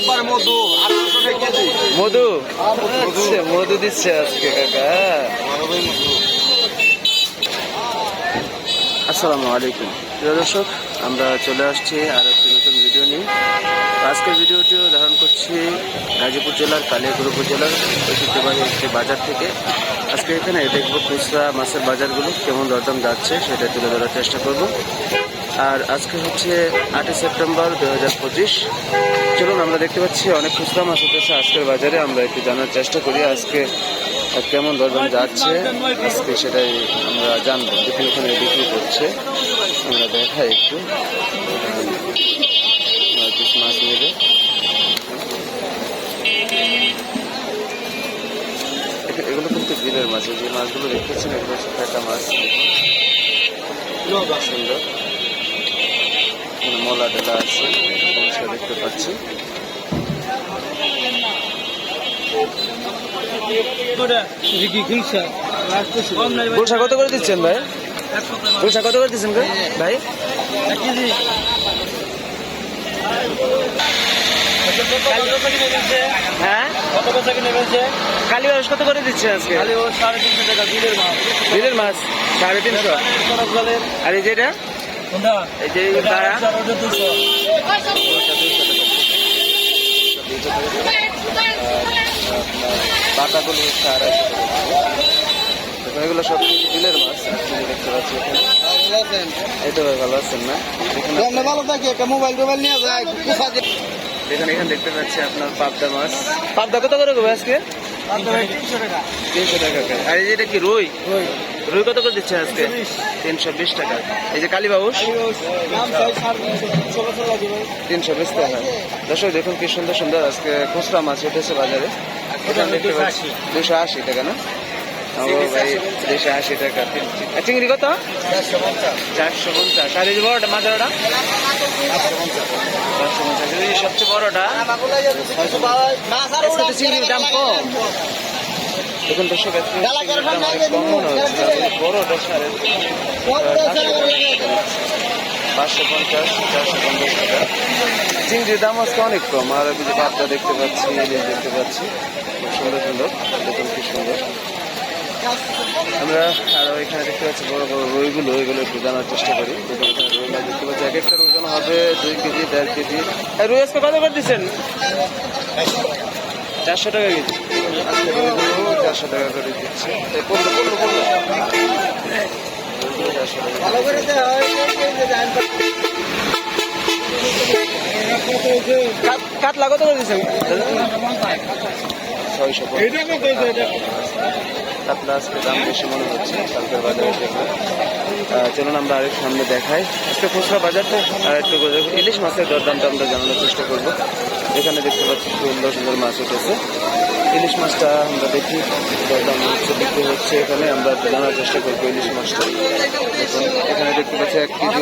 একবার মধু মধু? আচ্ছা, মধু দিচ্ছে আজকে কাকা আসসালামু আলাইকুম। প্রিয় দর্শক আমরা চলে আসছি আর একটি নতুন ভিডিও নিয়ে। আজকের ভিডিওটিও ধারণ করছি গাজীপুর জেলার কালিয়াকুর উপজেলার ঐতিহ্যবাহী একটি বাজার থেকে। আজকে এখানে দেখব খুচরা মাছের বাজারগুলো কেমন দরদাম যাচ্ছে সেটা তুলে ধরার চেষ্টা করব। আর আজকে হচ্ছে আটই সেপ্টেম্বর দু হাজার পঁচিশ। চলুন, আমরা দেখতে পাচ্ছি অনেক খুচরা মাছ উঠেছে আজকের বাজারে। আমরা একটু জানার চেষ্টা করি আজকে কেমন দরদাম যাচ্ছে। আজকে সেটাই আমরা জানব। দেখুন, এখানে বিক্রি করছে। আমরা দেখাই একটু। মাছ নেবে। এগুলো কিন্তু বিলের মাছ। যে মাছগুলো দেখতেছেন, এগুলো হচ্ছে মাছ। সুন্দর। এখানে মলা ডেলা আছে পরিষ্কার দেখতে পাচ্ছি। গুলশা কত করে দিচ্ছেন ভাই? গুলশা কত করে দিচ্ছেন ভাই? হ্যাঁ? কত করে দিচ্ছে আজকে? বিলের মাছ। সাড়ে তিনশো। আর এই যেটা পাতাগুলো হচ্ছে আড়াইশো টাকা দেখুন এগুলো সব কিছু বিলের মাছ? দেখতে পাচ্ছি এই তো ভালো আছেন না? ভালো থাকে একটা মোবাইল টোবাইল নিয়ে যায় এখানে এখানে দেখতে পাচ্ছি আপনার পাবদা মাছ। পাবদা কত করে আজকে? এটা কি রুই? দিচ্ছে আজকে? তিনশো বিশ টাকা। এই যে তিনশো বিশ টাকা। দর্শক, দেখুন কি সুন্দর সুন্দর আজকে খুচরা মাছ উঠেছে বাজারে। দুশো আশি টাকা, না? ও ভাই দুশো আশি টাকা। চিংড়ি কত? চারশো পঞ্চাশ। আর এই বড়টা মাছ ওটা চারশো পঞ্চাশ। এই সবচেয়ে বড়টা? চিংড়ির দাম কম। দেখুন দর্শক মনে হচ্ছে। বড়টা সাড়ে পাঁচশো পঞ্চাশ চারশো পঞ্চাশ টাকা। চিংড়ির দাম আজকে অনেক কম। আর যে পাবদা দেখতে পাচ্ছি দেখতে পাচ্ছি। খুব সুন্দর সুন্দর। দেখুন কি সুন্দর। আমরা আরও এখানে দেখতে পাচ্ছি বড় বড় রইগুলো, এগুলো একটু জানার চেষ্টা করি। দেখুন রুই মাছ দেখতে পাচ্ছি। এক একটার ওজন হবে দুই কেজি, দেড় কেজি। রুই আজকে কত করে দিচ্ছেন? চারশো টাকা কেজি। রুইগুলো চারশো টাকা করে দিচ্ছে। পড়ল পড়ল রুইগুলো চারশো টাকা কাত- করে কাতলা আজকে দাম বেশি মনে হচ্ছে কালকের বাজারে থেকে আহ, চলুন আমরা আরেক সামনে দেখাই। আজকে খুচরা বাজারটা আর একটু। ইলিশ মাছের দরদামটা আমরা জানানোর চেষ্টা করব। এখানে দেখতে পাচ্ছি সুন্দর সুন্দর মাছ উঠেছে। ইলিশ মাছটা আমরা দেখি দরদাম হচ্ছে বিক্রি হচ্ছে এখানে আমরা জানার চেষ্টা করব ইলিশ মাছটা। এখানে দেখতে পাচ্ছি এক কেজি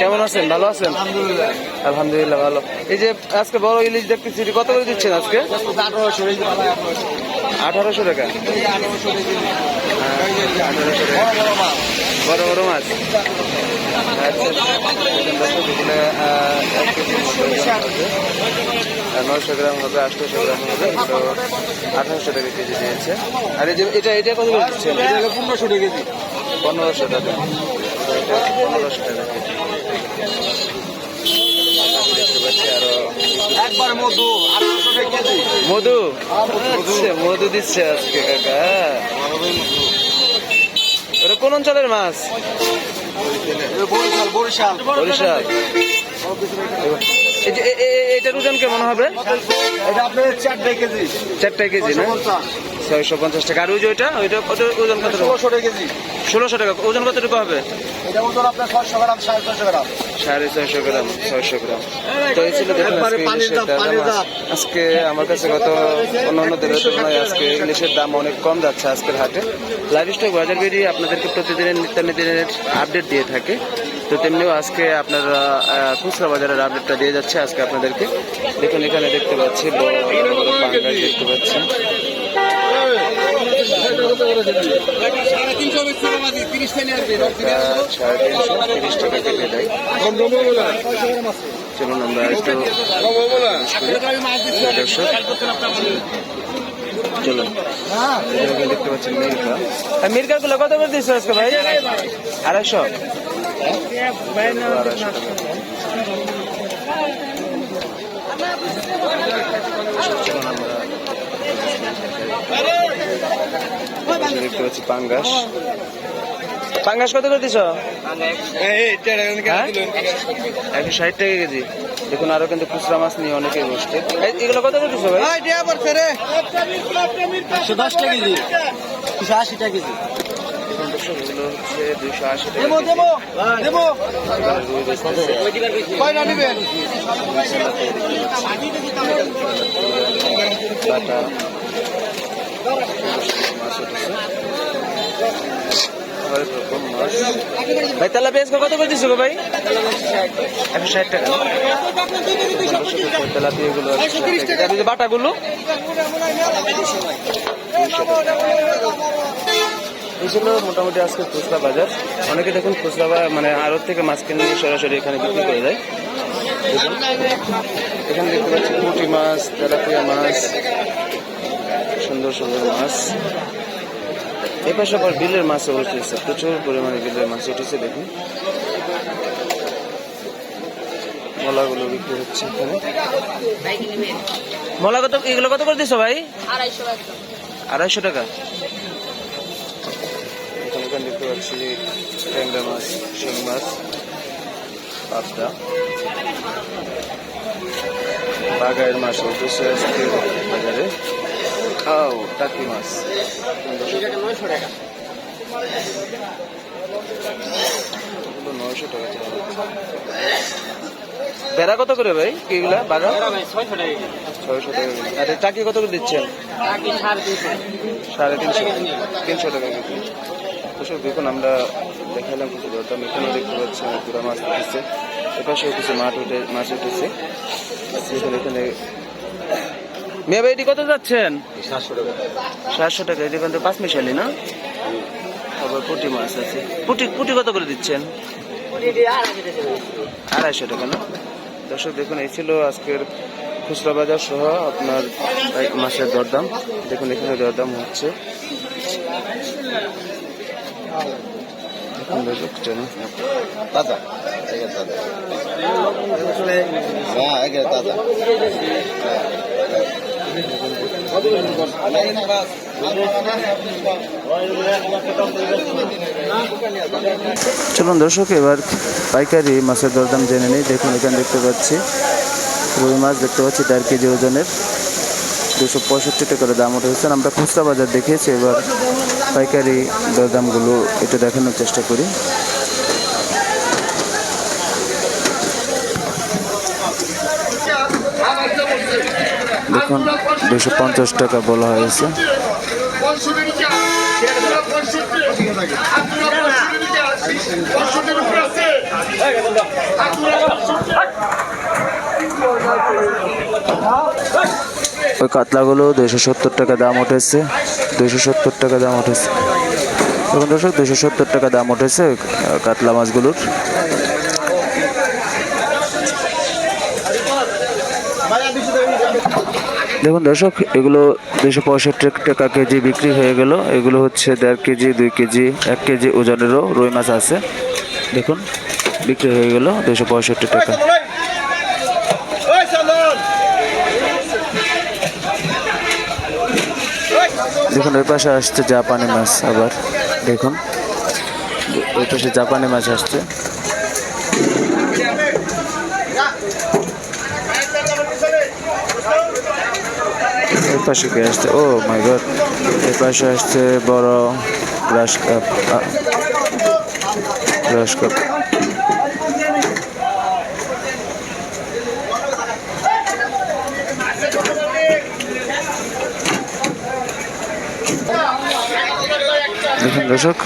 কেমন আছেন? ভালো আছেন? আলহামদুলিল্লাহ। ভালো। এই যে আজকে বড় ইলিশ দেখতেছি কত করে দিচ্ছেন আজকে? আঠারোশো আঠারোশো টাকা। হ্যাঁ, আঠারোশো টাকা। বড় বড় মাছ। আচ্ছা। আর নয়শো গ্রাম হবে আটশোশো গ্রাম হবে তো আঠারোশো টাকা কেজি দিয়েছে আর এই যে এটা এটা কত করে দিচ্ছেন? পনেরোশো টাকা কেজি। পনেরোশো টাকা। পনেরোশো টাকা কেজি। দেখতে পাচ্ছি আরও একবার মধু আঠারোশো টাকা কেজি। মধু? আচ্ছা, মধু দিচ্ছে আজকে কাকা। ওটা কোন অঞ্চলের মাছ? বরিশাল। বরিশাল। বরিশাল। এটার ওজন কেমন হবে? এটা আপনার চারটে কেজি। কেজি না? ছয়শো পঞ্চাশ টাকা। আর ওই যে ওইটা ওইটা কত ওজন কত ষোলোশো টাকা কেজি। ষোলোশো টাকা। ওজন কতটুকু হবে? এটা ওজন আপনার ছয়শো গ্রাম সাড়ে ছয়শো গ্রাম। সাড়ে ছয়শো গ্রাম ছয়শো গ্রাম। তো এই ছিল আজকে আমার কাছে গত অন্যান্য দিনের তুলনায় আজকে ইলিশের দাম অনেক কম যাচ্ছে আজকের হাটে। লাইভ স্টক বাজার বেরিয়ে আপনাদেরকে প্রতিদিনের নিত্যদিনের আপডেট দিয়ে থাকে। তো তেমনিও আজকে আপনারা খুচরা বাজারের আপডেটটা দিয়ে যাচ্ছে আজকে আপনাদেরকে দেখুন এখানে দেখতে পাচ্ছি বড় দেখতে পাচ্ছি চলুন আমরা দেখতে পাচ্ছেন মির্কা মির্কা গুলো কত করে দিচ্ছ আজকে ভাই আড়াইশো দেখতে পাচ্ছি পাঙ্গাস। পাঙ্গাস কত করে দিছ? হ্যাঁ? একশো ষাট টাকা কেজি। দেখুন আরও কিন্তু খুচরা মাছ নিয়ে অনেকে বসছে। এগুলো কত করে দিছো ভাই? একশো দশ টাকা কেজি। দুশো আশি টাকা কেজি। দর্শক, এগুলো হচ্ছে দুইশো আশি টাকা ভাই তাহলে পেঁয়াজ কত করে দিছো গো ভাই? একশো ষাট টাকা। বাটাগুলো? এই ছিল মোটামুটি আজকে খুচরা বাজার। অনেকে দেখুন খুচরা বা- মানে আড়ত থেকে মাছ কিনে সরাসরি এখানে বিক্রি করে দেয়। এখানে দেখতে পাচ্ছি পুঁটি মাছ তেলাপিয়া মাছ সুন্দর সুন্দর মাছ। এ পাশে আবার বিলের মাছ উঠেছে প্রচুর পরিমাণে বিলের মাছ উঠেছে দেখুন। মলাগুলো বিক্রি হচ্ছে এখানে। মলা কত এগুলো কত করে দিছো ভাই? আড়াইশো টাকা। এখানে দেখতে পাচ্ছি ট্যাংরা মাছ শিং মাছ পাবদা। বাগায়ের মাছ উঠেছে আজকে বাজারে। খাও টাকি মাছ। নয়শো টাকা বেড়া কত করে ভাই এগুলা বাগা ছয়শো টাকা ছয়শো টাকা করে। টাকি কত করে দিচ্ছেন? সাড়ে তিনশো। তিনশো। টাকা দর্শক দেখুন আমরা দেখালাম কিছু দরদাম এখানে দেখতে পাচ্ছি পুরা মাছ উঠেছে। এপাশে কিছু মাঠ উঠে মাছ উঠেছে। দেখুন এখানে মেয়ে ভাই এটি কত যাচ্ছেন? সাতশো টাকা। সাতশো টাকা পাঁচ মিশালি না? আবার পুটি মাছ আছে। পুটি পুটি কত করে দিচ্ছেন? আড়াইশো টাকা না? দর্শক দেখুন এই ছিল আজকের খুচরা বাজার সহ আপনার মাছের দরদাম। দেখুন এখানে দরদাম হচ্ছে। চলুন দর্শক, এবার পাইকারি মাছের দরদাম জেনে নেই। দেখুন, এখানে দেখতে পাচ্ছি রুই মাছ, দেখতে পাচ্ছি দেড় কেজি ওজনের। দুশো পঁয়ষট্টি টাকা করে দাম উঠেছে আমরা খুচরা বাজার দেখিয়েছি, এবার পাইকারি দরদামগুলো একটু দেখানোর চেষ্টা করি। দেখুন দুশো পঞ্চাশ টাকা বলা হয়েছে। ওই কাতলাগুলো দুইশো সত্তর টাকা দাম উঠেছে। দুইশো সত্তর টাকা দাম উঠেছে। দেখুন দর্শক, দুইশো সত্তর টাকা দাম উঠেছে কাতলা মাছগুলোর। দেখুন দর্শক, এগুলো দুইশো পঁয়ষট্টি টাকা কেজি বিক্রি হয়ে গেল। এগুলো হচ্ছে দেড় কেজি, দুই কেজি, এক কেজি ওজনেরও রুই মাছ আছে। দেখুন, বিক্রি হয়ে গেল দুশো পঁয়ষট্টি টাকা। দেখুন, ওই পাশে আসছে জাপানি মাছ আবার, দেখুন। ওই পাশে জাপানি মাছ আসছে। এই পাশে কে আসছে? ও মাই গড, এই পাশে আসছে বড় গ্রাস কাপ গ্রাস কাপ দেখুন দর্শক,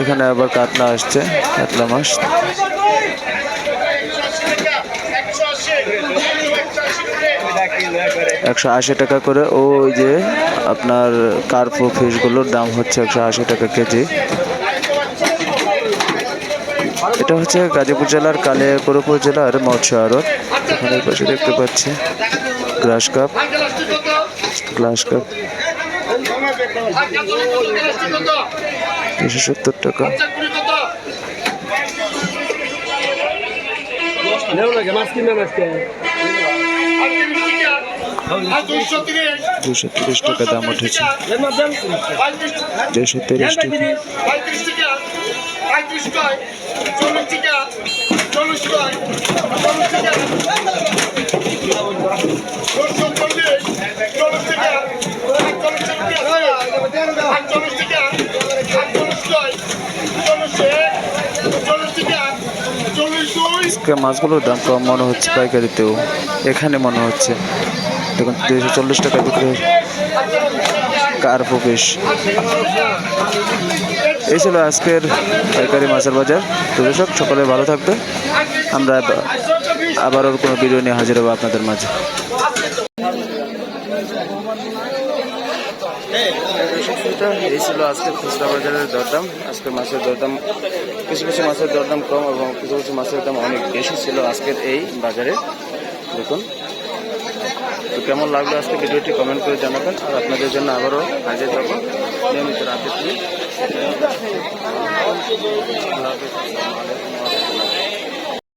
এখানে আবার কাতলা আসছে, কাতলা মাছ। একশো আশি টাকা করে ওই যে আপনার কার্পো ফিশগুলোর দাম হচ্ছে একশো আশি টাকা কেজি। এটা হচ্ছে গাজীপুর জেলার কালিয়াকৈর উপজেলার মৎস্য আড়ত। এখানে পাশে দেখতে পাচ্ছি, গ্রাস কাপ, গ্লাস কাপ। দুশো সত্তর টাকা। দুশো তিরিশ টাকা দাম উঠেছে। দুশো তিরিশ টাকা চল্লিশ টাকা চল্লিশ টাকা চল্লিশ টাকা। আজকে মাছগুলোর দাম কম, মনে হচ্ছে পাইকারিতেও। এখানে মনে হচ্ছে। দেখুন, দুইশো চল্লিশ টাকা বিক্রি কার প্রবেশ? এই ছিল আজকের পাইকারি মাছের বাজার। তো দর্শক, সকলে ভালো থাকবে আমরা আবারও কোনো ভিডিও নিয়ে হাজির হব আপনাদের মাঝে। এই ছিল আজকের খুচরা বাজারের দরদাম। আজকের মাছের দরদাম, কিছু কিছু মাছের দরদাম কম এবং কিছু কিছু মাছের দাম অনেক বেশি ছিল আজকের এই বাজারে। দেখুন, তো কেমন লাগল আজকে ভিডিওটি কমেন্ট করে জানাবেন। আর আপনাদের জন্য আবারও হাজির থাকব। নিয়মিত আপডেট